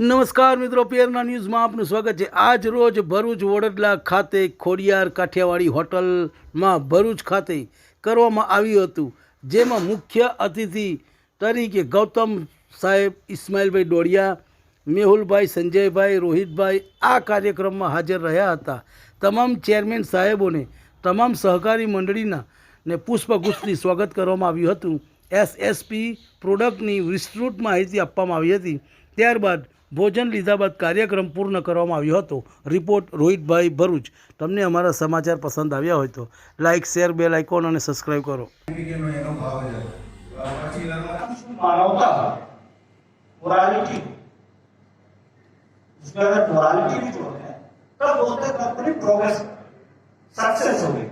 નમસ્કાર મિત્રો પેરના ન્યૂઝમાં આપનું સ્વાગત છે. આજ રોજ ભરૂચ વડોદરા ખાતે ખોડિયાર કાઠિયાવાડી હોટલમાં ભરૂચ ખાતે કરવામાં આવ્યું હતું, જેમાં મુખ્ય અતિથિ તરીકે ગૌતમ સાહેબ, ઇસ્માઇલભાઈ ડોડિયા મેહુલભાઈ, સંજયભાઈ, રોહિતભાઈ આ કાર્યક્રમમાં હાજર રહ્યા હતા. તમામ ચેરમેન સાહેબોને, તમામ સહકારી મંડળીના ને પુષ્પગુચ્છથી સ્વાગત કરવામાં આવ્યું હતું. એસએસપી પ્રોડક્ટની વિસ્તૃત માહિતી આપવામાં આવી હતી. ત્યારબાદ ભોજન લીધા બાદ કાર્યક્રમ પૂર્ણ કરવામાં આવ્યો હતો રિપોર્ટ રોહિતભાઈ ભરૂચ તમને અમારા સમાચાર પસંદ આવ્યા હોય તો લાઇક શેર બેલ આઇકોન અને સબસ્ક્રાઈબ કરો એનો એનો ભાવ છે અ, પછી એનો मानवता मोरालिटी उसमें अगर मोरालिटी भी जोड़ है तब बोलते कंपनी प्रोग्रेस सक्सेस होगी